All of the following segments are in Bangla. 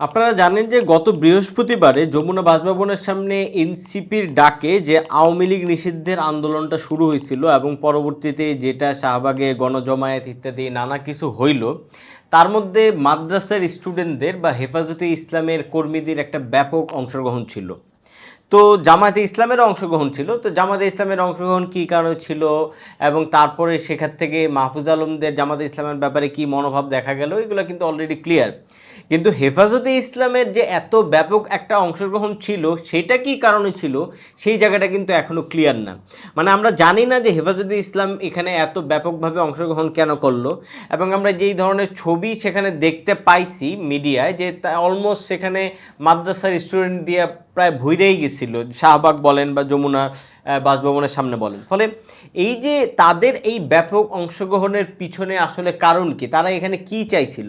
আপনারা জানেন যে গত বৃহস্পতিবারে যমুনা বাসভবনের সামনে এনসিপির ডাকে যে আওয়ামী লীগ নিষিদ্ধের আন্দোলনটা শুরু হয়েছিল এবং পরবর্তীতে যেটা শাহবাগে গণজমায়েত ইত্যাদি নানা কিছু হইল, তার মধ্যে মাদ্রাসার স্টুডেন্টদের বা হেফাজতে ইসলামের কর্মীদের একটা ব্যাপক অংশগ্রহণ ছিল। তো জামাতে ইসলামের অংশগ্রহণ ছিল। তো জামাতে ইসলামের অংশগ্রহণ কী কারণে ছিল এবং তারপরে সেখান থেকে মাহফুজ আলমদের জামাতে ইসলামের ব্যাপারে কি মনোভাব দেখা গেল, এগুলো কিন্তু অলরেডি ক্লিয়ার কিন্তু হেফাজতে ইসলামের যে এত ব্যাপক একটা অংশগ্রহণ ছিল, সেটা কি কারণে ছিল? সেই জায়গাটা কিন্তু এখনও ক্লিয়ার না। মানে আমরা জানি না যে হেফাজতে ইসলাম এখানে এত ব্যাপকভাবে অংশগ্রহণ কেন করল এবং আমরা যেই ধরনের ছবি সেখানে দেখতে পাইছি মিডিয়ায় যে অলমোস্ট সেখানে মাদ্রাসার স্টুডেন্ট দিয়ে প্রায় ভুইরেই গেছিল। শাহবাগ বলেন বা যমুনা বাসভবনের সামনে বলেন। ফলে এই যে তাদের এই ব্যাপক অংশগ্রহণের পিছনে আসলে কারণ কি? তারা এখানে কি চাইছিল?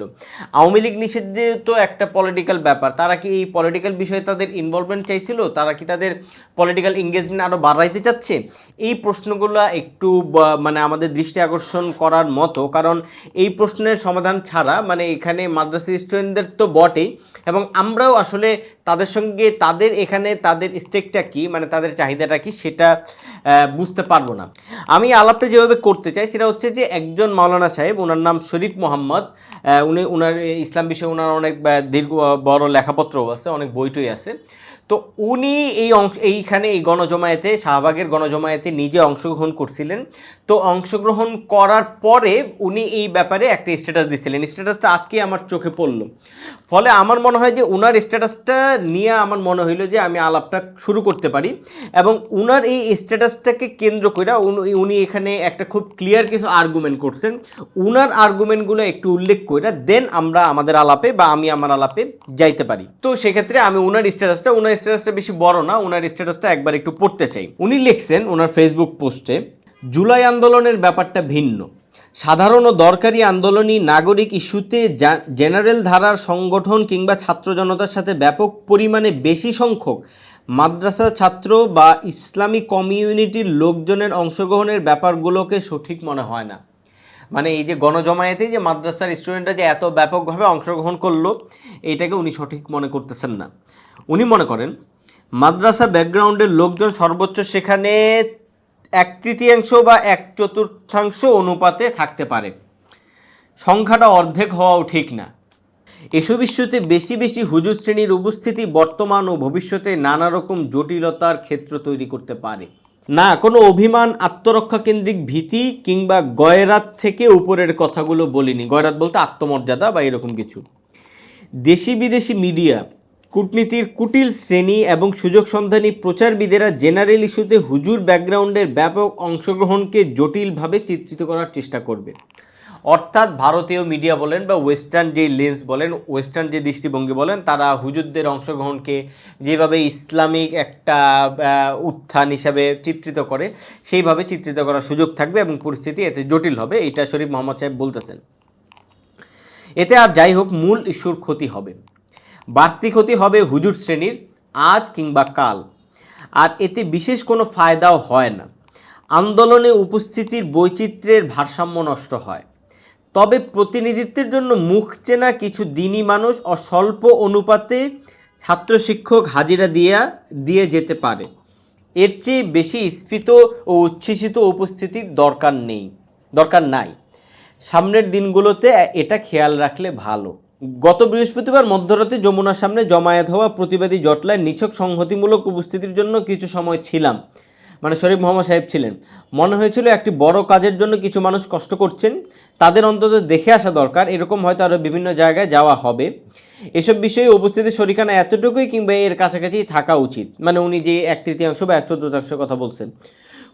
আওয়ামী লীগ নিষিদ্ধ তো একটা পলিটিক্যাল ব্যাপার। তারা কি এই পলিটিক্যাল বিষয়ে তাদের ইনভলভমেন্ট চাইছিল? তারা কি তাদের পলিটিক্যাল এঙ্গেজমেন্ট আরও বাড়াইতে চাচ্ছে? এই প্রশ্নগুলো একটু মানে আমাদের দৃষ্টি আকর্ষণ করার মতো। কারণ এই প্রশ্নের সমাধান ছাড়া মানে এখানে মাদ্রাসা স্টুডেন্টদের তো বটেই। এবং আমরাও আসলে তাদের সঙ্গে তাদের এখানে তাদের স্টেকটা কি মানে তাদের চাহিদাটা কি সেটা বুঝতে পারব না। আমি আলাপটা যেভাবে করতে চাই সেটা হচ্ছে যে একজন মাওলানা সাহেব, ওনার নাম শরীফ মোহাম্মদ উনি ওনার ইসলাম বিষয়ে ওনার অনেক দীর্ঘ বড় লেখাপত্রও আছে, অনেক বইটই আছে। তো উনি এই অংশ, এইখানে এই গণজমায়েতে, শাহবাগের গণজমায়েতে নিজে অংশগ্রহণ করছিলেন। তো অংশগ্রহণ করার পরে উনি এই ব্যাপারে একটা স্ট্যাটাস দিছিলেন। স্ট্যাটাসটা আজকে আমার চোখে পড়ল। ফলে আমার মনে হয় যে উনার স্ট্যাটাসটা নিয়ে আমার মনে হইল যে আমি আলাপটা শুরু করতে পারি। এবং উনার এই স্ট্যাটাসটাকে কেন্দ্র করে উনি- এখানে একটা খুব ক্লিয়ার কিছু আর্গুমেন্ট করছেন। উনার আর্গুমেন্টগুলো একটু উল্লেখ করে দেন আমরা আমাদের আলাপে বা আমি আমার আলাপে যাইতে পারি। তো সেক্ষেত্রে আমি উনার স্ট্যাটাসটা উনার স্ট্যাটাসটা বেশি বড় না ওনার স্ট্যাটাসটা একবার একটু পড়তে চাই। উনি লিখছেন ওনার ফেসবুক পোস্টে জুলাই আন্দোলনের ব্যাপারটা ভিন্ন। সাধারণ ও দরকারি আন্দোলনই নাগরিক ইস্যুতে জেনারেল ধারার সংগঠন কিংবা ছাত্র জনতার সাথে ব্যাপক পরিমাণে বেশি সংখ্যক মাদ্রাসা ছাত্র বা ইসলামী কমিউনিটির লোকজনের অংশগ্রহণের ব্যাপারগুলোকে সঠিক মনে হয় না। মানে এই যে গণজমায়েতে যে মাদ্রাসার স্টুডেন্টরা যে এত ব্যাপকভাবে অংশগ্রহণ করল, এটাকে উনি সঠিক মনে করতেছেন না। উনি মনে করেন, মাদ্রাসা ব্যাকগ্রাউন্ডের লোকজন সর্বোচ্চ সেখানে এক তৃতীয়াংশ বা এক চতুর্থাংশ অনুপাতে থাকতে পারে। সংখ্যাটা অর্ধেক হওয়াও ঠিক না। এসব ইস্যুতে বেশি বেশি হুজুর শ্রেণির উপস্থিতি বর্তমান ও ভবিষ্যতে নানা রকম জটিলতার ক্ষেত্র তৈরি করতে পারে। না, কোনো অভিমান, আত্মরক্ষা কেন্দ্রিক ভীতি কিংবা গয়রাত থেকে উপরের কথাগুলো বলিনি। গয়রাত বলতে আত্মমর্যাদা বা এরকম কিছু। দেশি বিদেশি মিডিয়া কূটনীতির কুটিল শ্রেণি এবং সুযোগ সন্ধানী প্রচারবিদেরা জেনারেল ইস্যুতে হুজুর ব্যাকগ্রাউন্ডের ব্যাপক অংশগ্রহণকে জটিলভাবে চিত্রিত করার চেষ্টা করবে। অর্থাৎ ভারতীয় মিডিয়া বলেন বা ওয়েস্টার্ন যে লেন্স বলেন, ওয়েস্টার্ন যে দৃষ্টিভঙ্গি বলেন, তারা হুজুরদের অংশগ্রহণকে যেভাবে ইসলামিক একটা উত্থান হিসাবে চিত্রিত করে, সেইভাবে চিত্রিত করার সুযোগ থাকবে এবং পরিস্থিতি এতে জটিল হবে এটা শরীফ মোহাম্মদ সাহেব বলতেছেন। এতে আর যাই হোক, মূল ইস্যুর ক্ষতি হবে। বাড়তি ক্ষতি হবে হুজুর শ্রেণির আজ কিংবা কাল। আর এতে বিশেষ কোনো ফায়দাও হয় না। আন্দোলনে উপস্থিতির বৈচিত্র্যের ভারসাম্য নষ্ট হয়। তবে প্রতিনিধিত্বের জন্য মুখ চেনা কিছু দিনী মানুষ ও স্বল্প অনুপাতে ছাত্র শিক্ষক হাজিরা দিয়া, দিয়ে যেতে পারে। এর চেয়ে বেশি স্ফীত ও উচ্ছ্বসিত উপস্থিতির দরকার নেই, দরকার নাই। সামনের দিনগুলোতে এটা খেয়াল রাখলে ভালো। গত বৃহস্পতিবার মধ্যরাতে যমুনার সামনে জমায়েত হওয়া প্রতিবাদী জটলায় নিছক সংহতিমূলক উপস্থিতির জন্য কিছু সময় ছিলাম। মানে শরীফ মোহাম্মদ সাহেব ছিলেন। মনে হয়েছিল একটি বড় কাজের জন্য কিছু মানুষ কষ্ট করছেন। তাদের অন্তত দেখে আসা দরকার, এরকম হয়তো আরও বিভিন্ন জায়গায় যাওয়া হবে। এসব বিষয়ে উপস্থিতি শরিকানা এতটুকুই কিংবা এর কাছাকাছি থাকা উচিত। মানে উনি যে এক তৃতীয়াংশ বা এক চতুর্থাংশ কথা বলছেন।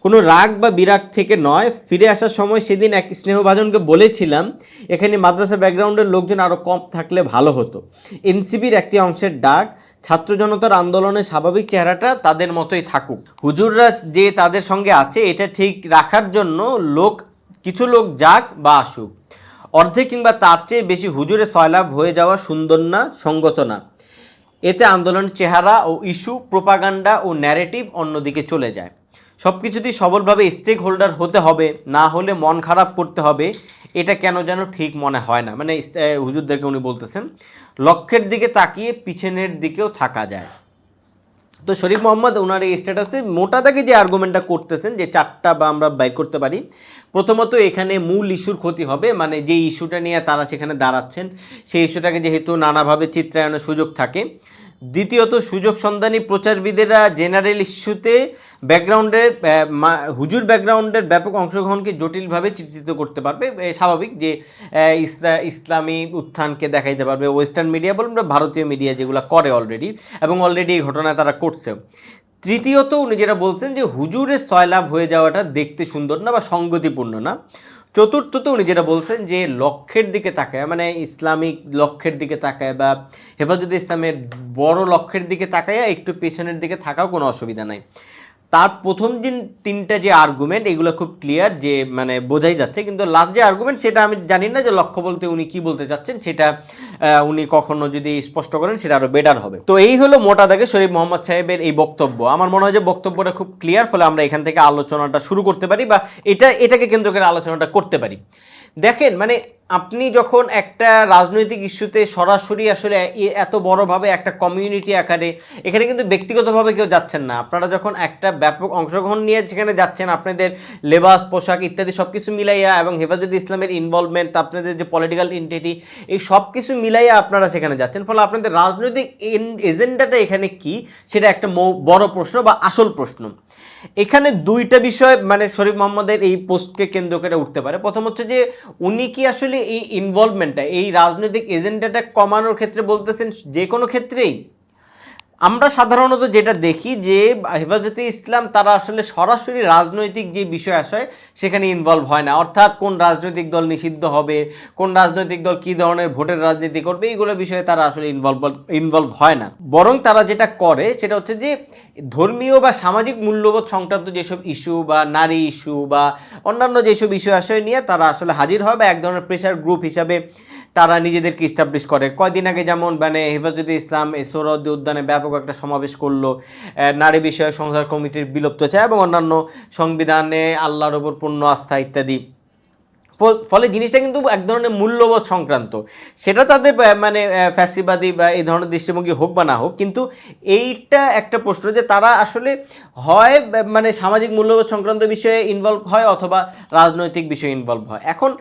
কোনো রাগ বা বিরাগ থেকে নয়। ফিরে আসার সময় সেদিন এক স্নেহভাজনকে বলেছিলাম, এখানে মাদ্রাসা ব্যাকগ্রাউন্ডের লোকজন আরও কম থাকলে ভালো হতো। এনসিবির একটি অংশের ডাক, ছাত্র জনতার আন্দোলনের স্বাভাবিক চেহারাটা তাদের মতোই থাকুক। হুজুররা যে তাদের সঙ্গে আছে, এটা ঠিক রাখার জন্য লোক, কিছু লোক যাক বা আসুক। অর্ধেক কিংবা তার চেয়ে বেশি হুজুরে সয়লাভ হয়ে যাওয়া সুন্দর না, সঙ্গত না। এতে আন্দোলনের চেহারা ও ইস্যু, প্রোপাগান্ডা ও ন্যারেটিভ অন্যদিকে চলে যায়। সব কিছুতেই সবলভাবে স্টেক হোল্ডার হতে হবে, না হলে মন খারাপ করতে হবে। এটা কেন যেন ঠিক মনে হয় না। মানে হুজুরদেরকে উনি বলতেছেন, লক্ষ্যের দিকে তাকিয়ে পিছনের দিকেও থাকা যায়। তো শরীফ মোহাম্মদ ওনার এই স্ট্যাটাসে মোটা দাগে যে আর্গুমেন্টটা করতেছেন, যে চারটা বা আমরা বাইর করতে পারি, প্রথমত এখানে মূল ইস্যুর ক্ষতি হবে মানে যে ইস্যুটা নিয়ে তারা সেখানে দাঁড়াচ্ছেন, সেই ইস্যুটাকে যেহেতু নানাভাবে চিত্রায়নের সুযোগ থাকে দ্বিতীয়ত, সুযোগ সন্ধানী প্রচারবিদেরা জেনারেল ইস্যুতে ব্যাকগ্রাউন্ডের হুজুর ব্যাকগ্রাউন্ডের ব্যাপক অংশগ্রহণকে জটিলভাবে চিত্রিত করতে পারবে। স্বাভাবিক যে ইসলামী উত্থানকে দেখাইতে পারবে ওয়েস্টার্ন মিডিয়া বলুন ভারতীয় মিডিয়া যেগুলো করে অলরেডি এবং অলরেডি এই ঘটনা তারা করছে। তৃতীয়ত, উনি যেটা বলছেন যে, হুজুরের সয়লাভ হয়ে যাওয়াটা দেখতে সুন্দর না বা সঙ্গতিপূর্ণ না। চতুর্থত উনি যেটা বলছেন যে লক্ষ্যের দিকে তাকায় মানে ইসলামিক লক্ষ্যের দিকে তাকায় বা হেফাজতে ইসলামের বড় লক্ষ্যের দিকে তাকায়, একটু পেছনের দিকে থাকাও কোনো অসুবিধা নাই। তার প্রথম দিন তিনটা যে আর্গুমেন্ট এগুলো খুব ক্লিয়ার যে মানে বোঝাই যাচ্ছে। কিন্তু লাস্ট যে আর্গুমেন্ট সেটা আমি জানি না যে লক্ষ্য বলতে উনি কি বলতে চাচ্ছেন, সেটা উনি কখনো যদি স্পষ্ট করেন, সেটা আরও বেটার হবে। তো এই হলো মোটা দাগে শরীফ মোহাম্মদ সাহেবের এই বক্তব্য। আমার মনে হয় যে বক্তব্যটা খুব ক্লিয়ার ফলে আমরা এখান থেকে আলোচনাটা শুরু করতে পারি বা এটা, এটাকে কেন্দ্র করে আলোচনাটা করতে পারি। দেখেন মানে আপনি যখন একটা রাজনৈতিক ইস্যুতে সরাসরি আসলে এত বড়ভাবে একটা কমিউনিটি আকারে, এখানে কিন্তু ব্যক্তিগতভাবে কেউ যাচ্ছেন না। আপনারা যখন একটা ব্যাপক অংশগ্রহণ নিয়ে যেখানে যাচ্ছেন, আপনাদের লেবাস, পোশাক ইত্যাদি সব কিছু মিলাইয়া এবং হেফাজত ইসলামের ইনভলভমেন্ট আপনাদের যে পলিটিক্যাল এন্টিটি এই সব কিছু মিলাইয়া আপনারা সেখানে যাচ্ছেন। ফলে আপনাদের রাজনৈতিক এজেন্ডাটা এখানে কি, সেটা একটা বড় প্রশ্ন বা আসল প্রশ্ন। এখানে দুইটা বিষয় মানে শরীফ মোহাম্মদের এই পোস্টকে কেন্দ্র করে উঠতে পারে। প্রথম হচ্ছে যে, উনি কি আসলে এই ইনভলভমেন্টটা এই রাজনৈতিক এজেন্ডাটা কমানোর ক্ষেত্রে বলতেছেন যে কোনো ক্ষেত্রেই। আমরা সাধারণত যেটা দেখি যে হেফাজতে ইসলাম, তারা আসলে সরাসরি রাজনৈতিক যে বিষয় আশয় সেখানে ইনভলভ হয় না। অর্থাৎ কোন রাজনৈতিক দল নিষিদ্ধ হবে, কোন রাজনৈতিক দল কী ধরনের ভোটের রাজনীতি করবে, এইগুলো বিষয়ে তারা আসলে ইনভলভ ইনভলভ হয় না। বরং তারা যেটা করে, সেটা হচ্ছে যে ধর্মীয় বা সামাজিক মূল্যবোধ সংক্রান্ত যেসব ইস্যু বা নারী ইস্যু বা অন্যান্য যেসব ইস্যু আশয় নিয়ে তারা আসলে হাজির হয় বা এক ধরনের প্রেশার গ্রুপ হিসাবে তারা নিজেদেরকে ইস্টাবলিশ করে। কয়দিন আগে যেমন মানে হেফাজতে ইসলাম সোহরাওয়ার্দী উদ্যানে ব্যাপক একটা সমাবেশ করল নারী বিষয়ক সংসার কমিটির বিলুপ্ত চায় এবং অন্যান্য সংবিধানে আল্লাহর ওপর পূর্ণ আস্থা ইত্যাদি। ফলে জিনিসটা কিন্তু এক ধরনের মূল্যবোধ সংক্রান্ত। সেটা তাদের মানে ফ্যাসিবাদী বা এই ধরনের দৃষ্টিভঙ্গি হোক বা না হোক, কিন্তু এইটা একটা প্রশ্ন যে তারা আসলে হয় মানে সামাজিক মূল্যবোধ সংক্রান্ত বিষয়ে ইনভলভ হয় অথবা রাজনৈতিক বিষয়ে ইনভলভ হয়। এখন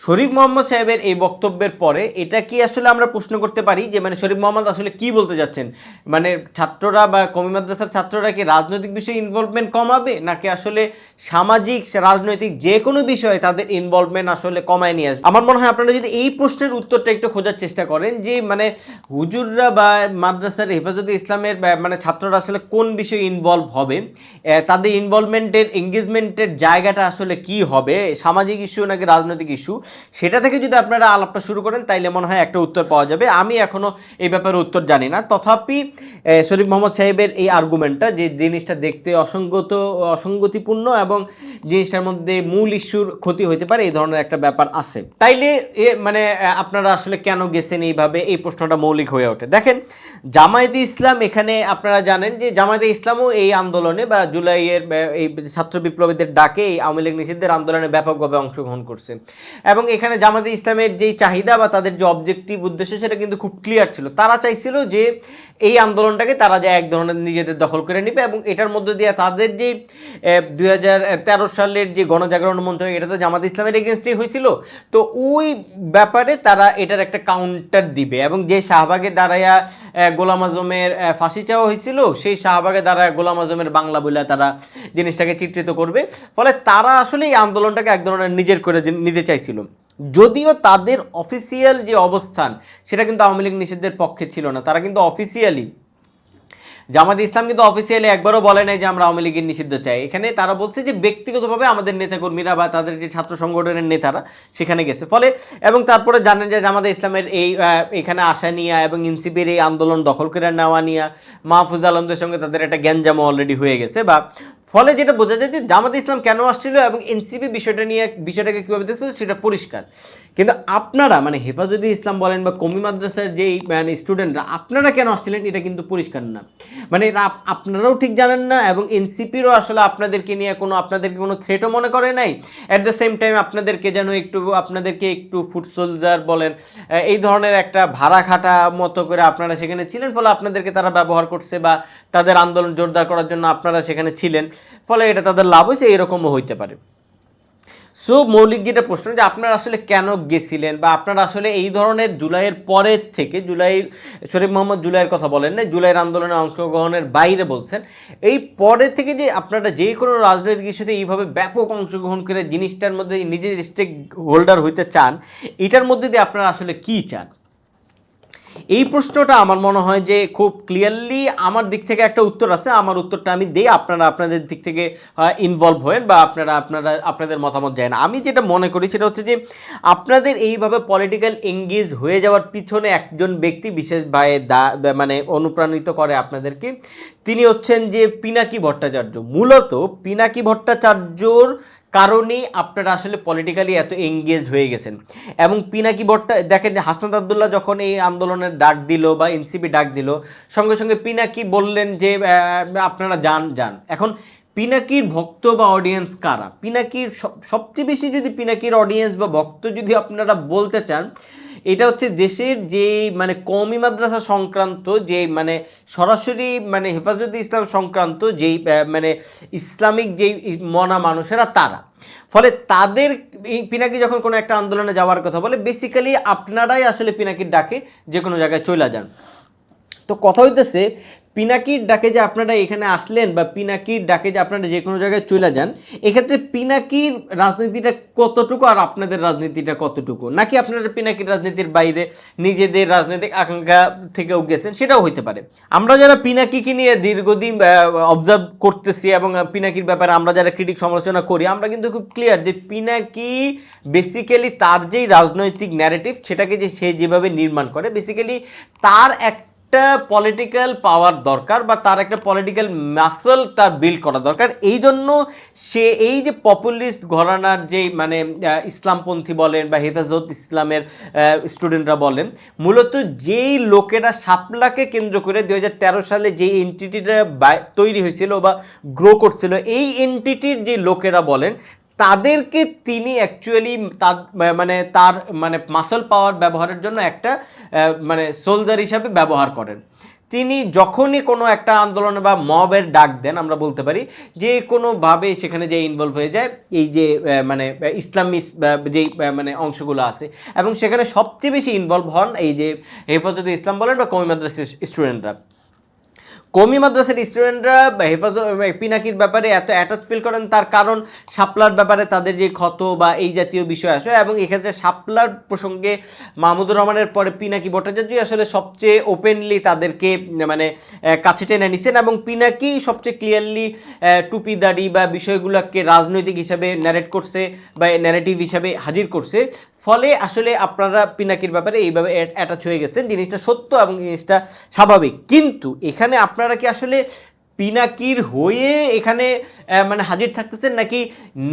শরীফ মোহাম্মদ সাহেবের এই বক্তব্যের পরে এটা কি আসলে আমরা প্রশ্ন করতে পারি যে মানে শরীফ মোহাম্মদ আসলে কি বলতে যাচ্ছেন? মানে ছাত্ররা বা কমি মাদ্রাসার ছাত্ররা কি রাজনৈতিক বিষয়ে ইনভলভমেন্ট কমাবে? নাকি আসলে সামাজিক, রাজনৈতিক যে কোনো বিষয়ে তাদের ইনভলভমেন্ট আসলে কমায় নিয়ে আসবে? আমার মনে হয় আপনারা যদি এই প্রশ্নের উত্তরটা একটু খোঁজার চেষ্টা করেন যে মানে হুজুররা বা মাদ্রাসার হেফাজতে ইসলামের মানে ছাত্ররা আসলে কোন বিষয়ে ইনভলভ হবে? তাদের ইনভলভমেন্টের এঙ্গেজমেন্টের জায়গাটা আসলে কি হবে? সামাজিক ইস্যু নাকি রাজনৈতিক ইস্যু সেটা থেকে যদি আপনারা আলাপটা শুরু করেন, তাইলে মনে হয় একটা উত্তর পাওয়া যাবে। আমি এখনও এই ব্যাপারে উত্তর জানি না। তথাপি শরীফ মোহাম্মদ সাহেবের এই আর্গুমেন্টটা যে জিনিসটা দেখতে অসঙ্গত, অসঙ্গতিপূর্ণ এবং জিনিসটার মধ্যে মূল ইস্যুর ক্ষতি হতে পারে, এই ধরনের একটা ব্যাপার আছে। তাইলে, এ মানে আপনারা আসলে কেন গেছেন এইভাবে? এই প্রশ্নটা মৌলিক হয়ে ওঠে। দেখেন, জামায়াতে ইসলাম এখানে আপনারা জানেন যে জামায়াতে ইসলামও এই আন্দোলনে বা জুলাইয়ের এই ছাত্র বিপ্লবীদের ডাকে এই আওয়ামী লীগ নিষিদ্ধের আন্দোলনে ব্যাপকভাবে অংশগ্রহণ করছে। এবং এখানে জামাতে ইসলামের যেই চাহিদা বা তাদের যে অবজেক্টিভ উদ্দেশ্য সেটা কিন্তু খুব ক্লিয়ার ছিল। তারা চাইছিল যে এই আন্দোলনটাকে তারা যে এক ধরনের নিজেদের দখল করে নেবে এবং এটার মধ্যে দিয়ে তাদের যে দুই হাজার তেরো সালের যে গণজাগরণ মঞ্চ এটা তো জামাত ইসলামের এগেনস্টেই হয়েছিল। তো ওই ব্যাপারে তারা এটার একটা কাউন্টার দিবে এবং যে শাহবাগে দাঁড়ায়া গোলাম আজমের ফাঁসি চাওয়া হয়েছিল, সেই শাহবাগে দাঁড়ায় গোলাম আজমের বাংলা বলে তারা জিনিসটাকে চিত্রিত করবে। ফলে তারা আসলে এই আন্দোলনটাকে এক ধরনের নিজের করে নিতে চাইছিল। যদিও তাদের অফিসিয়াল যে অবস্থান, সেটা কিন্তু আওয়ামী লীগ নিষিদ্ধের পক্ষে ছিল না। তারা কিন্তু অফিসিয়ালি জামাত ইসলাম কিন্তু অফিসিয়ালি একবারও বলে নাই যে আমরা আওয়ামী লীগের নিষিদ্ধ চাই। এখানে তারা বলছে যে ব্যক্তিগতভাবে আমাদের নেতাকর্মীরা বা তাদের যে ছাত্র সংগঠনের নেতারা সেখানে গেছে। ফলে এবং তারপরে জানেন যে জামাত ইসলামের এই এখানে আসা নিয়ে এবং ইনসিপির এই আন্দোলন দখল করে নেওয়া নিয়ে, মাহফুজ আলমদের সঙ্গে তাদের একটা গ্যাঞ্জামও অলরেডি হয়ে গেছে বা ফলে যেটা বোঝা যায় যে জামাত ইসলাম কেন আসছিল এবং এনসিপি বিষয়টা নিয়ে বিষয়টাকে কীভাবে দেখছিল সেটা পরিষ্কার। কিন্তু আপনারা মানে হেফাজতে ইসলাম বলেন বা কমি মাদ্রাসার যেই মানে স্টুডেন্টরা, আপনারা কেন আসছিলেন এটা কিন্তু পরিষ্কার না। মানে এটা আপনারাও ঠিক জানেন না এবং এনসিপিরও আসলে আপনাদেরকে নিয়ে কোনো, আপনাদেরকে কোনো থ্রেটও মনে করে নাই। অ্যাট দ্য সেম টাইম আপনাদেরকে যেন একটু, আপনাদেরকে একটু ফুড সোলজার বলেন এই ধরনের একটা ভাড়া খাটা মতো করে আপনারা সেখানে ছিলেন, ফলে আপনাদেরকে তারা ব্যবহার করছে বা তাদের আন্দোলন জোরদার করার জন্য আপনারা সেখানে ছিলেন। ফলে এটা তাদের লাভ হয়েছে, এরকমও হইতে পারে। সো, মৌলিক যেটা প্রশ্ন, যে আপনারা আসলে কেন গেছিলেন বা আপনারা আসলে এই ধরনের জুলাইয়ের পরের থেকে, জুলাই, শরীফ মোহাম্মদ জুলাইয়ের কথা বলেন না, জুলাইয়ের আন্দোলনে অংশগ্রহণের বাইরে বলছেন, এই পরে থেকে যে আপনারা যে কোনো রাজনৈতিক ইস্যুতে এইভাবে ব্যাপক অংশগ্রহণ করে জিনিসটার মধ্যে নিজের স্টেক হোল্ডার হইতে চান, এটার মধ্যে দিয়ে আপনারা আসলে কী চান? এই প্রশ্নটা আমার মনে হয় যে খুব ক্লিয়ারলি আমার দিক থেকে একটা উত্তর আছে। আমার উত্তরটা আমি দেই, আপনারা আপনাদের দিক থেকে ইনভলভ হয়েন বা আপনারা আপনারা আপনাদের মতামত যায় না আমি যেটা মনে করি সেটা হচ্ছে যে আপনাদের এইভাবে পলিটিক্যাল এঙ্গেজ হয়ে যাওয়ার পিছনে একজন ব্যক্তি বিশেষভাবে দা মানে অনুপ্রাণিত করে আপনাদেরকে, তিনি হচ্ছেন যে পিনাকি ভট্টাচার্য। মূলত পিনাকি ভট্টাচার্যর কারণেই আপনারা আসলে পলিটিক্যালি এত এঙ্গেজড হয়ে গেছেন। এবং পিনাকি ভট্টা, দেখেন হাসনাত আবদুল্লাহ যখন এই আন্দোলনের ডাক দিল বা এনসিপি ডাক দিল, সঙ্গে সঙ্গে পিনাকি বললেন যে আপনারা যান যান। এখন পিনাকির ভক্ত বা অডিয়েন্স কারা? পিনাকির সব- সবচেয়ে বেশি যদি পিনাকির অডিয়েন্স বা ভক্ত যদি আপনারা বলতে চান এটা হচ্ছে দেশের যে মানে কমি মাদ্রাসা সংক্রান্ত যে মানে সরাসরি মানে হেফাজতে ইসলাম সংক্রান্ত যেই মানে ইসলামিক যেই মনা মানুষেরা তারা। ফলে তাদের পিনাকি যখন কোনো একটা আন্দোলনে যাওয়ার কথা বলে বেসিক্যালি আপনারাই আসলে পিনাকির ডাকে যে কোনো জায়গায় চলে যান। তো কথা হইতেছে পিনাকির ডাকে যে আপনারা এখানে আসলেন বা পিনাকির ডাকে যে আপনারা যে কোনো জায়গায় চলে যান, এক্ষেত্রে পিনাকির রাজনীতিটা কতটুকু আর আপনাদের রাজনীতিটা কতটুকু? নাকি আপনারা পিনাকির রাজনীতির বাইরে নিজেদের রাজনৈতিক আকাঙ্ক্ষা থেকেও গেছেন, সেটাও হইতে পারে। আমরা যারা পিনাকিকে নিয়ে দীর্ঘদিন অবজার্ভ করতেছি এবং পিনাকির ব্যাপারে আমরা যারা ক্রিটিক সমালোচনা করি, আমরা কিন্তু খুব ক্লিয়ার যে পিনাকি বেসিক্যালি তার যেই রাজনৈতিক ন্যারেটিভ সেটাকে যে সে যেভাবে নির্মাণ করে বেসিক্যালি তার একটা পলিটিক্যাল পাওয়ার দরকার বা তার একটা পলিটিক্যাল মাসল তার বিল্ড করা দরকার। এই জন্য সে, এই যে পপুলিস্ট ঘরানার যেই মানে ইসলামপন্থী বলেন বা হেফাজত ইসলামের স্টুডেন্টরা বলেন, মূলত যেই লোকেরা শাপলাকে কেন্দ্র করে দু হাজার তেরো সালে যে এনটিটিটা তৈরি হয়েছিল বা গ্রো করছিল, এই এনটিটির যে লোকেরা বলেন তাদেরকে তিনি অ্যাকচুয়ালি তার মানে তার মানে মাসল পাওয়ার ব্যবহারের জন্য একটা মানে সোলজার হিসাবে ব্যবহার করেন। তিনি যখনই কোনো একটা আন্দোলনে বা মবের ডাক দেন, আমরা বলতে পারি, যে কোনোভাবে সেখানে যে ইনভলভ হয়ে যায়, এই যে মানে ইসলামী যেই মানে অংশগুলো আছে, এবং সেখানে সবচেয়ে বেশি ইনভলভ হন এই যে হেফাজতে ইসলাম বলেন বা কমি মাদ্রাসা স্টুডেন্টরা কমি মাদ্রাসার স্টুডেন্টরা হেফাজত পিনাকির ব্যাপারে এত অ্যাটাচ ফিল করেন, তার কারণ শাপলার ব্যাপারে তাদের যে ক্ষত বা এই জাতীয় বিষয় আসে এবং এক্ষেত্রে শাপলার প্রসঙ্গে মাহমুদুর রহমানের পরে পিনাকি ভট্টাচার্যই আসলে সবচেয়ে ওপেনলি তাদেরকে মানে কাছে টেনে নিছেন, এবং পিনাকি সবচেয়ে ক্লিয়ারলি টুপি দাড়ি বা বিষয়গুলোকে রাজনৈতিক হিসাবে ন্যারেট করছে বা ন্যারেটিভ হিসাবে হাজির করছে। ফলে আসলে আপনারা পিনাকির ব্যাপারে এইভাবে অ্যাটাচ হয়ে গেছেন, জিনিসটা সত্য এবং জিনিসটা স্বাভাবিক। কিন্তু এখানে আপনারা কি আসলে পিনাকির হয়ে এখানে মানে হাজির থাকতেছেন নাকি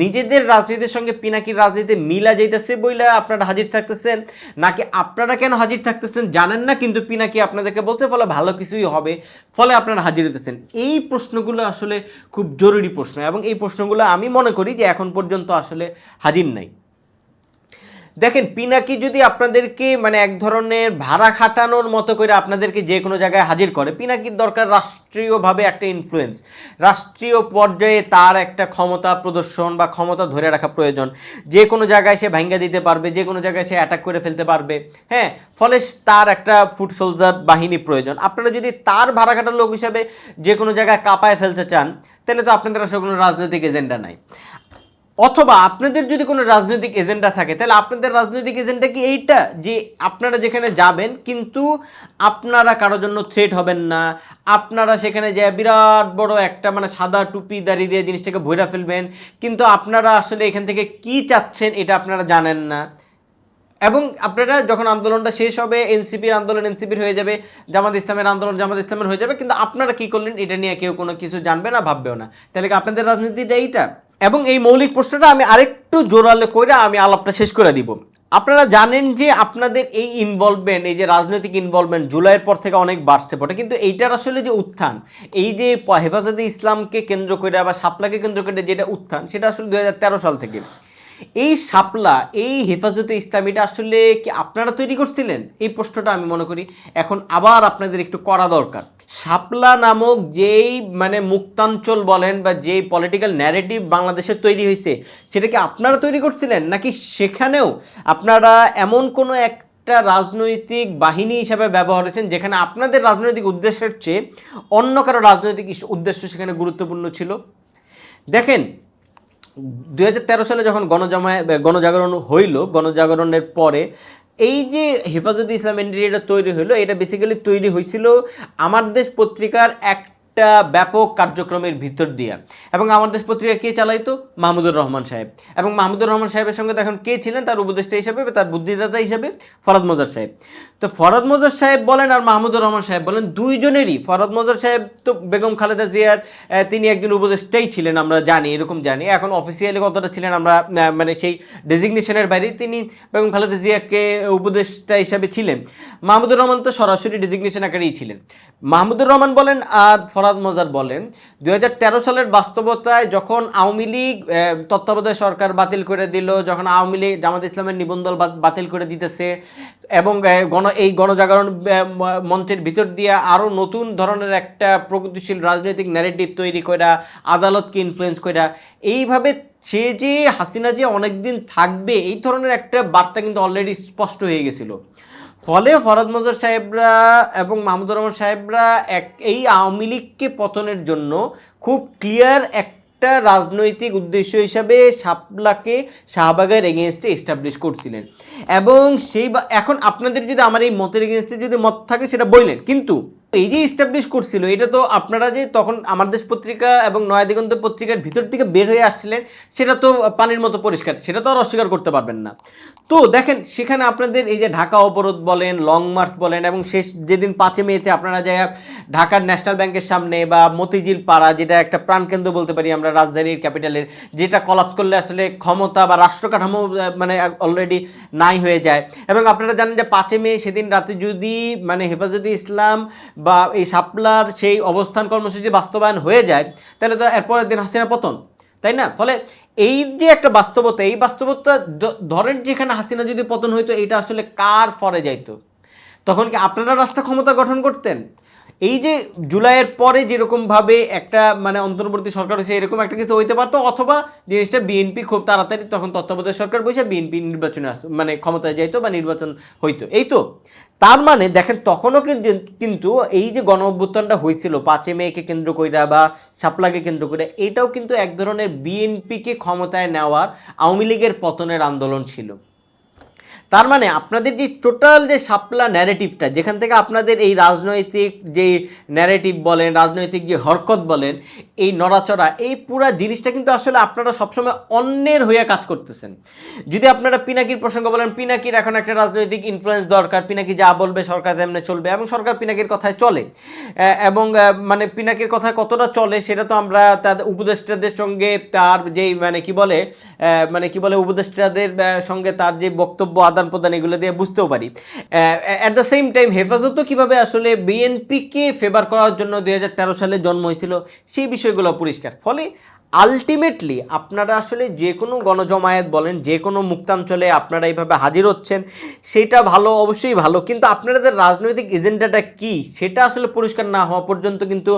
নিজেদের রাজনীতির সঙ্গে পিনাকির রাজনীতি মিলা যাইতেছে বইলা আপনারা হাজির থাকতেছেন? নাকি আপনারা কেন হাজির থাকতেছেন জানেন না, কিন্তু পিনাকি আপনাদেরকে বলছে, ফলে ভালো কিছুই হবে, ফলে আপনারা হাজির হতেছেন এই প্রশ্নগুলো আসলে খুব জরুরি প্রশ্ন এবং এই প্রশ্নগুলো আমি মনে করি যে এখন পর্যন্ত আসলে হাজির নাই। দেখেন, পিনাকি যদি আপনাদেরকে মানে এক ধরনের ভাড়া খাটানোর মতো করে আপনাদেরকে যে কোনো জায়গায় হাজির করে, পিনাকির দরকার রাষ্ট্রীয়ভাবে একটা ইনফ্লুয়েন্স রাষ্ট্রীয় পর্যায়ে তার একটা ক্ষমতা প্রদর্শন বা ক্ষমতা ধরে রাখা প্রয়োজন। যে কোনো জায়গায় সে ভাঙ্গা দিতে পারবে, যে কোনো জায়গায় সে অ্যাটাক করে ফেলতে পারবে হ্যাঁ? ফলে তার একটা ফুট সোলজার বাহিনী প্রয়োজন। আপনারা যদি তার ভাড়া খাটার লোক হিসাবে যে কোনো জায়গায় কাঁপায় ফেলতে চান, তাহলে তো আপনাদের আসলে কোনো রাজনৈতিক এজেন্ডা নাই। অথবা আপনাদের যদি কোনো রাজনৈতিক এজেন্ডা থাকে, তাহলে আপনাদের রাজনৈতিক এজেন্ডা কি এইটা? যে আপনারা যেখানে যাবেন, কিন্তু আপনারা কারোর জন্য থ্রেট হবেন না। আপনারা সেখানে যে বিরাট বড় একটা মানে সাদা টুপি দাঁড়িয়ে দিয়ে জিনিসটাকে ভৈরা ফেলবেন, কিন্তু আপনারা আসলে এখান থেকে কি চাচ্ছেন এটা আপনারা জানেন না। এবং আপনারা যখন আন্দোলনটা শেষ হবে, এনসিপির আন্দোলন এনসিপির হয়ে যাবে, জামাত ইসলামের আন্দোলন জামাত ইসলামের হয়ে যাবে, কিন্তু আপনারা কি করলেন? এটা নিয়ে কেউ কোনো কিছু জানবে না, ভাববেও না। তাহলে কি আপনাদের রাজনীতিটা এইটা? এবং এই মৌলিক প্রশ্নটা আমি আরেকটু জোরালো করে আমি আলাপটা শেষ করে দিব। আপনারা জানেন যে আপনাদের এই ইনভলভমেন্ট এই যে রাজনৈতিক ইনভলভমেন্ট জুলাইয়ের পর থেকে অনেক বাড়ছে পড়ে কিন্তু এইটার আসলে যে উত্থান, এই যে হেফাজতে ইসলামকে কেন্দ্র করে বা সাপলাকে কেন্দ্র করে যেটা উত্থান, সেটা আসলে দু হাজার তেরো সাল থেকে। এই শাপলা, এই হেফাজতে ইসলামীটা আসলে কি আপনারা তৈরি করছিলেন? এই প্রশ্নটা আমি মনে করি এখন আবার আপনাদের একটু করা দরকার। শাপলা নামক যেই মানে মুক্তাঞ্চল বলেন বা যেই পলিটিক্যাল ন্যারেটিভ বাংলাদেশে তৈরি হয়েছে, সেটা কি আপনারা তৈরি করছিলেন? নাকি সেখানেও আপনারা এমন কোনো একটা রাজনৈতিক বাহিনী হিসাবে ব্যবহার করেছেন যেখানে আপনাদের রাজনৈতিক উদ্দেশ্যের চেয়ে অন্য কারও রাজনৈতিক উদ্দেশ্য সেখানে গুরুত্বপূর্ণ ছিল? দেখেন দু হাজার তেরো সালে যখন গণজামায় গণজাগরণ হইল, গণজাগরণের পরে এই যে হেফাজতে ইসলাম এনডিএটা তৈরি হলো এটা বেসিক্যালি তৈরি হয়েছিল আমার দেশ পত্রিকার একটা ব্যাপক কার্যক্রমের ভিতর দিয়া। এবং আমার দেশ পত্রিকা কে চালাইতো? মাহমুদুর রহমান সাহেব। এবং মাহমুদুর রহমান সাহেবের সঙ্গে তখন কে ছিলেন? তার উপদেষ্টা হিসেবে তার বুদ্ধিদাতা হিসেবে ফরাদ মজার সাহেব। তো ফরাদ মজার সাহেব বলেন আর মাহমুদুর রহমান সাহেব বলেন, দুইজনেরই। ফরাদ মজার সাহেব তো বেগম খালেদা জিয়ার তিনি একজন উপদেষ্টাই ছিলেন, আমরা জানি, এরকম জানি। এখন অফিসিয়ালি কতটা ছিলেন আমরা মানে সেই ডেজিগনেশনের বাইরে তিনি বেগম খালেদা জিয়াকে উপদেষ্টা হিসাবে ছিলেন। মাহমুদুর রহমান তো সরাসরি ডেজিগনেশন আকারেই ছিলেন। মাহমুদুর রহমান বলেন, আর ফরাদ মজার বলেন, দুই সালের বাস্তবতায় যখন আওয়ামী লীগ তত্ত্বাবধায়ক সরকার বাতিল করে দিল, যখন আওয়ামী লীগ জামাত ইসলামের নিবন্ধন বাতিল করে দিতেছে, এবং গণ, এই গণজাগরণ মঞ্চের ভিতর দিয়ে আরও নতুন ধরনের একটা প্রগতিশীল রাজনৈতিক ন্যারেটিভ তৈরি করা আদালতকে ইনফ্লুয়েন্স করা এইভাবে সে যে হাসিনা যে অনেকদিন থাকবে, এই ধরনের একটা বার্তা কিন্তু অলরেডি স্পষ্ট হয়ে গেছিল। ফলে ফরাদ মজার সাহেবরা এবং মাহমুদুর রহমান সাহেবরা এক, এই আওয়ামী লীগকে পতনের জন্য খুব ক্লিয়ার একটা রাজনৈতিক উদ্দেশ্য হিসাবে শাপলাকে শাহবাগের এগেনস্টে এস্টাবলিশ করছিলেন। এবং সেই এখন আপনাদের যদি আমার এই মতের এগেনস্টে যদি মত থাকে সেটা বললেন। কিন্তু এই যে ইস্টাবলিশ করছিল, এটা তো আপনারা যে তখন আমার দেশ পত্রিকা এবং নয়া দিগন্ত পত্রিকার ভিতর থেকে বের হয়ে আসছিলেন, সেটা তো পানির মতো পরিষ্কার, সেটা তো আর অস্বীকার করতে পারবেন না। তো দেখেন, সেখানে আপনাদের এই যে ঢাকা অবরোধ বলেন লং মার্চ বলেন, এবং শেষ যেদিন পাঁচে মেতে আপনারা যায় ঢাকার ন্যাশনাল ব্যাংকের সামনে বা মতিঝিল পাড়া যেটা একটা প্রাণকেন্দ্র বলতে পারি আমরা রাজধানীর ক্যাপিটালের যেটা কলাপস করলে আসলে ক্ষমতা বা রাষ্ট্র কাঠামো মানে অলরেডি নাই হয়ে যায়। এবং আপনারা জানেন যে পাঁচে মে সেদিন রাতে যদি মানে হেফাজতে ইসলাম বা এই শাপলার সেই অবস্থান কর্মসূচি বাস্তবায়ন হয়ে যায়, তাহলে তো এরপরের দিন হাসিনা পতন, তাই না? ফলে এই যে একটা বাস্তবতা, এই বাস্তবতা ধরেন যেখানে হাসিনা যদি পতন হইতো, এইটা আসলে কার ফরে যাইতো? তখন কি আপনারা রাষ্ট্র ক্ষমতা গঠন করতেন? এই যে জুলাইয়ের পরে যেরকমভাবে একটা মানে অন্তর্বর্তী সরকার হয়েছে, এরকম একটা কিছু হইতে পারতো? অথবা জিনিসটা বিএনপি খুব তাড়াতাড়ি তখন তত্ত্বাবধায়ক সরকার বসে বিএনপি নির্বাচনে আস মানে ক্ষমতায় যাইতো বা নির্বাচন হইতো। এই তো, তার মানে দেখেন তখনও কিন্তু কিন্তু এই যে গণ অভ্যুত্থানটা হয়েছিল পাঁচে মেয়েকে কেন্দ্র কইরা বা শাপলাকে কেন্দ্র করে এটাও কিন্তু এক ধরনের বিএনপিকে ক্ষমতায় নেওয়ার আওয়ামী লীগের পতনের আন্দোলন ছিল। তার মানে আপনাদের যে টোটাল যে সাপলা ন্যারেটিভটা যেখান থেকে আপনাদের এই রাজনৈতিক যে ন্যারেটিভ বলেন, রাজনৈতিক যে হরকত বলেন, এই নড়াচড়া, এই পুরা জিনিসটা কিন্তু আসলে আপনারা সবসময় অন্যের হয়ে কাজ করতেছেন। যদি আপনারা পিনাকির প্রসঙ্গ বলেন, পিনাকির এখন একটা রাজনৈতিক ইনফ্লুয়েন্স দরকার, পিনাকি যা বলবে সরকার তেমনি চলবে এবং সরকার পিনাকির কথায় চলে। এবং মানে পিনাকির কথায় কতটা চলে সেটা তো আমরা তাদের উপদেষ্টাদের সঙ্গে তার যেই মানে কি বলে মানে কি বলে উপদেষ্টাদের সঙ্গে তার যে বক্তব্য প্রদান এগুলো দিয়ে বুঝতেও পারি। অ্যাট দ্য সেম টাইম হেফাজতও কীভাবে আসলে বিএনপিকে ফেভার করার জন্য দুই হাজার তেরো সালে জন্ম হয়েছিল সেই বিষয়গুলো পরিষ্কার। ফলে আলটিমেটলি আপনারা আসলে যে কোনো গণজমায়েত বলেন যে কোনো মুক্তাঞ্চলে আপনারা এইভাবে হাজির হচ্ছেন, সেটা ভালো, অবশ্যই ভালো। কিন্তু আপনাদের রাজনৈতিক এজেন্ডাটা কি, সেটা আসলে পরিষ্কার না হওয়া পর্যন্ত কিন্তু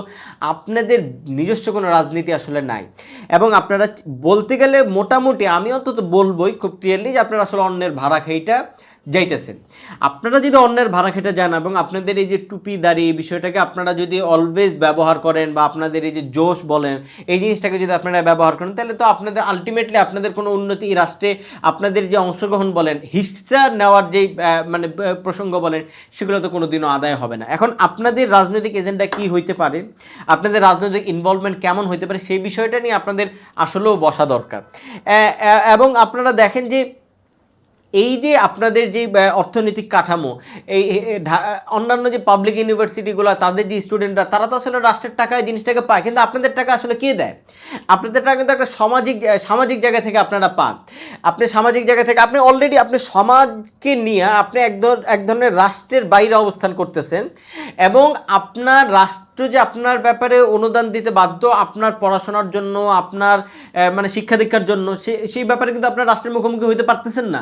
আপনাদের নিজস্ব কোনো রাজনীতি আসলে নাই। এবং আপনারা বলতে গেলে মোটামুটি আমি অন্তত বলবোই খুব ক্লিয়ারলি যে আপনারা আসলে অন্যের ভাড়া খাইটা যাইতেছেন। আপনারা যদি অন্যের ভাড়া খেটে যান এবং আপনাদের এই যে টুপি, দাড়ি এই বিষয়টাকে আপনারা যদি অলওয়েজ ব্যবহার করেন বা আপনাদের এই যে জোশ বলেন, এই জিনিসটাকে যদি আপনারা ব্যবহার করেন, তাহলে তো আপনাদের আলটিমেটলি আপনাদের কোনো উন্নতি রাষ্ট্রে আপনাদের যে অংশগ্রহণ বলেন, হিস্সা নেওয়ার যেই মানে প্রসঙ্গ বলেন, সেগুলো তো কোনো দিনও আদায় হবে না। এখন আপনাদের রাজনৈতিক এজেন্ডা কি হইতে পারে, আপনাদের রাজনৈতিক ইনভলভমেন্ট কেমন হইতে পারে, সেই বিষয়টা নিয়ে আপনাদের আসলেও বসা দরকার। এবং আপনারা দেখেন যে এই যে আপনাদের যে অর্থনৈতিক কাঠামো, এই অন্যান্য যে পাবলিক ইউনিভার্সিটিগুলো তাদের যে স্টুডেন্টরা তারা তো আসলে রাষ্ট্রের টাকায় জিনিসটাকে পায়, কিন্তু আপনাদের টাকা আসলে কে দেয়? আপনাদের টাকা কিন্তু একটা সামাজিক সামাজিক জায়গা থেকে আপনারা পান। আপনি সামাজিক জায়গা থেকে, আপনি অলরেডি আপনি সমাজকে নিয়ে আপনি এক এক ধরনের রাষ্ট্রের বাইরে অবস্থান করতেছেন এবং আপনার রাষ্ট্র যে আপনার ব্যাপারে অনুদান দিতে বাধ্য, আপনার পড়াশোনার জন্য, আপনার মানে শিক্ষা দীক্ষার জন্য সেই ব্যাপারে কিন্তু আপনার রাষ্ট্রের মুখোমুখি হইতে পারতেছেন না।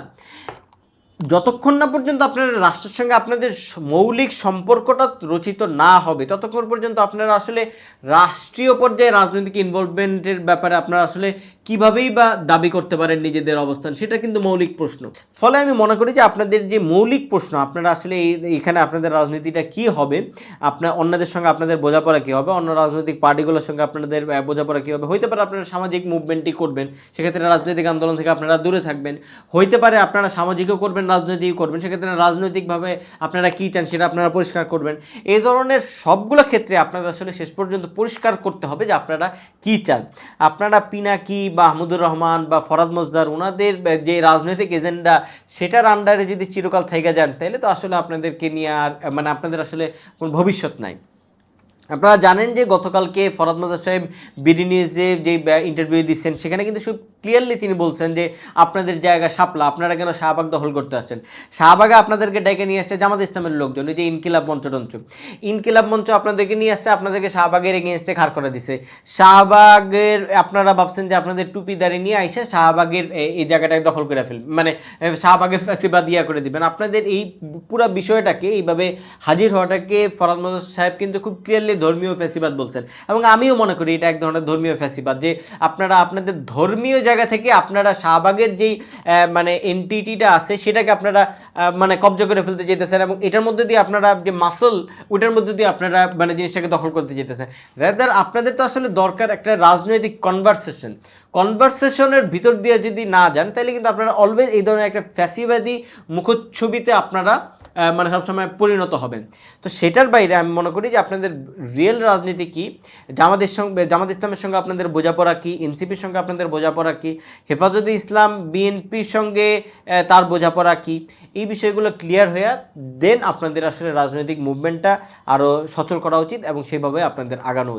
যতক্ষণ না পর্যন্ত আপনার রাষ্ট্রের সঙ্গে আপনাদের মৌলিক সম্পর্কটা রচিত না হবে, ততক্ষণ পর্যন্ত আপনারা আসলে রাষ্ট্রীয় পর্যায়ে রাজনৈতিক ইনভলভমেন্টের ব্যাপারে আপনারা আসলে কিভাবেই বা দাবি করতে পারেন নিজেদের অবস্থান, সেটা কিন্তু মৌলিক প্রশ্ন। ফলে আমি মনে করি যে আপনাদের যে মৌলিক প্রশ্ন, আপনারা আসলে এখানে আপনাদের রাজনীতিটা কি হবে আপনার অন্যদের সঙ্গে আপনাদের বোঝাপড়া কী হবে, অন্য রাজনৈতিক পার্টিগুলোর সঙ্গে আপনাদের বোঝাপড়া কী হবে? হইতে পারে আপনারা সামাজিক মুভমেন্টই করবেন, সেক্ষেত্রে রাজনৈতিক আন্দোলন থেকে আপনারা দূরে থাকবেন। হইতে পারে আপনারা সামাজিকও করবেন রাজনৈতিকও করবেন, সেক্ষেত্রে রাজনৈতিকভাবে আপনারা কী চান সেটা আপনারা পরিষ্কার করবেন। এই ধরনের সবগুলো ক্ষেত্রে আপনাদের আসলে শেষ পর্যন্ত পরিষ্কার করতে হবে যে আপনারা কী চান। আপনারা পিনাকি বা মাহমুদুর রহমান বা ফরাদ মজদার ওনাদের যে রাজনৈতিক এজেন্ডা, সেটার আন্ডারে যদি চিরকাল থেকে যান তাহলে তো আসলে আপনাদেরকে নিয়ে আর মানে আপনাদের আসলে কোনো ভবিষ্যৎ নাই। আপনারা জানেন যে গতকালকে ফরাদ মজার সাহেব বিডি নিউজে যে ইন্টারভিউ দিচ্ছেন সেখানে কিন্তু ক্লিয়ারলি তিনি বলছেন যে আপনাদের জায়গা সাপলা, আপনারা কেন শাহবাগ দখল করতে আসছেন? শাহবাগে আপনাদেরকে ডেকে নিয়ে আসছে জামাত ইসলামের লোকজন যে ইনকিলাব মঞ্চ টঞ্চ। ইনকিলাব মঞ্চ আপনাদেরকে নিয়ে আসছে, আপনাদেরকে শাহবাগের এগেনস্টে খাড় করে দিছে। শাহবাগের, আপনারা ভাবছেন যে আপনাদের টুপি দাঁড়িয়ে নিয়ে আইসে শাহবাগের এই জায়গাটাকে দখল করে ফেলবেন মানে শাহবাগের ফেসিবাদ ইয়া করে দিবেন। আপনাদের এই পুরো বিষয়টাকে এইভাবে হাজির হওয়াটাকে ফরাদ মজাদ সাহেব কিন্তু খুব ক্লিয়ারলি ধর্মীয় ফ্যাসিবাদ বলছেন। এবং আমিও মনে করি এটা এক ধরনের ধর্মীয় ফ্যাসিবাদ যে আপনারা, আপনাদের ধর্মীয় জায়গা থেকে আপনারা শাহবাগের যেই মানে এনটিটিটা আছে, সেটাকে আপনারা মানে কবজা করে ফেলতে যেতেছেন এবং এটার মধ্যে দিয়ে আপনারা যে মাসল ওটার মধ্যে দিয়ে আপনারা মানে জিনিসটাকে দখল করতে যেতেছেন রেদার আপনাদের তো আসলে দরকার একটা রাজনৈতিক কনভারসেশন কনভারসেশনের ভিতর দিয়ে যদি না যান, তাহলে কিন্তু আপনারা অলওয়েজ এই ধরনের একটা ফ্যাসিবাদী মুখচ্ছবিতে আপনারা মানে সবসময় পরিণত হবেন। তো সেটার বাইরে আমি মনে করি যে আপনাদের রিয়েল রাজনীতি কি? জামাতের সঙ্গে জামাত ইসলামের সঙ্গে আপনাদের বোঝাপড়া কী? এনসিপির সঙ্গে আপনাদের বোঝাপড়া কী? হেফাজতে ইসলাম বিএনপির সঙ্গে তার বোঝাপড়া কী? এই বিষয়গুলো ক্লিয়ার হয়ে দেন আপনাদের আসলে রাজনৈতিক মুভমেন্টটা আরও সচল করা উচিত এবং সেভাবে আপনাদের আগানো উচিত।